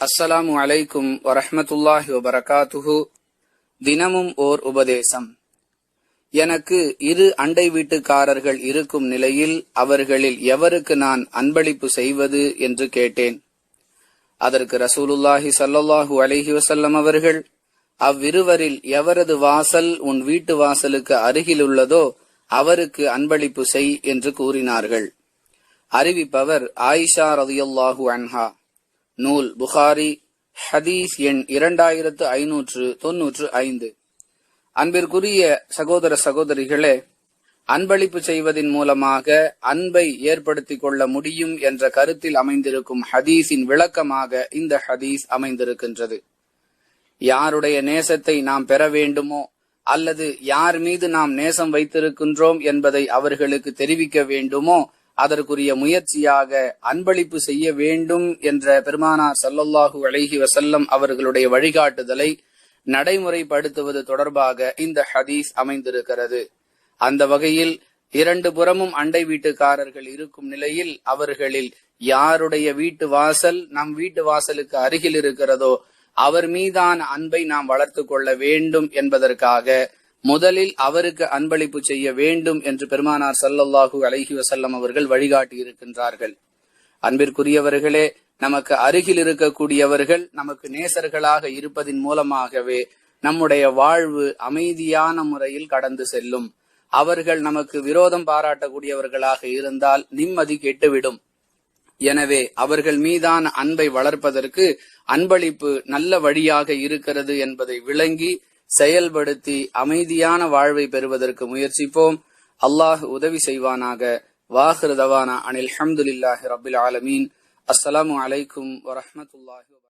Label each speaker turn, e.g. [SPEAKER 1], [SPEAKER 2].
[SPEAKER 1] அஸ்ஸலாமு அலைக்கும் வரஹமத்துல்லாஹி வபரகாத்துஹு. தினமும் ஓர் உபதேசம். எனக்கு இரு அண்டை வீட்டுக்காரர்கள் இருக்கும் நிலையில் அவர்களில் எவருக்கு நான் அன்பளிப்பு செய்வது என்று கேட்டேன். அதற்கு ரசூலுல்லாஹி சல்லாஹூ அலஹி வசல்லம் அவர்கள் அவ்விருவரில் எவரது வாசல் உன் வீட்டு வாசலுக்கு அருகில் உள்ளதோ அவருக்கு அன்பளிப்பு செய் என்று கூறினார்கள். அறிவிப்பவர் ஆயிஷா ரதியல்லாஹு அன்ஹா. நூல் புகாரி ஹதீஸ் எண் இரண்டாயிரத்து ஐநூற்று தொன்னூற்று ஐந்து. அன்பிற்குரிய சகோதர சகோதரிகளே அன்பளிப்பு செய்வதின் மூலமாக அன்பை ஏற்படுத்திக் கொள்ள முடியும் என்ற கருத்தில் அமைந்திருக்கும் ஹதீஸின் விளக்கமாக இந்த ஹதீஸ் அமைந்திருக்கின்றது. யாருடைய நேசத்தை நாம் பெற வேண்டுமோ அல்லது யார் மீது நாம் நேசம் வைத்திருக்கின்றோம் என்பதை அவர்களுக்கு தெரிவிக்க வேண்டுமோ அதற்குரிய முயற்சியாக அன்பளிப்பு செய்ய வேண்டும் என்ற பெருமானார் சல்லல்லாஹு அலைஹி வசல்லம் அவர்களுடைய வழிகாட்டுதலை நடைமுறைப்படுத்துவது தொடர்பாக இந்த ஹதீஸ் அமைந்திருக்கிறது. அந்த வகையில் இரண்டு புறமும் அண்டை வீட்டுக்காரர்கள் இருக்கும் நிலையில் அவர்களில் யாருடைய வீட்டு வாசல் நம் வீட்டு வாசலுக்கு அருகில் இருக்கிறதோ அவர் மீதான அன்பை நாம் வளர்த்து கொள்ள வேண்டும் என்பதற்காக முதலில் அவருக்கு அன்பளிப்பு செய்ய வேண்டும் என்று பெருமானார் சல்லல்லாஹு அலஹி வசல்லம் அவர்கள் வழிகாட்டி இருக்கின்றார்கள் அன்பிற்குரியவர்களே நமக்கு அருகில் இருக்கக்கூடியவர்கள் நமக்கு நேசர்களாக இருப்பதின் மூலமாகவே நம்முடைய வாழ்வு அமைதியான முறையில் கடந்து செல்லும். அவர்கள் நமக்கு விரோதம் பாராட்டக்கூடியவர்களாக இருந்தால் நிம்மதி கெட்டுவிடும். எனவே அவர்கள் மீதான அன்பை வளர்ப்பதற்கு அன்பளிப்பு நல்ல வழியாக இருக்கிறது என்பதை விளங்கி செயல்படுத்தி அமைதியான வாழ்வை பெறுவதற்கு முயற்சிப்போம். அல்லாஹ் உதவி செய்வானாக. வாஹிருதவானா அனில் ஹம்துலில்லாஹி ரபில் ஆலமீன். அஸ்ஸலாமு அலைக்கும் வரஹமத்துல்லாஹி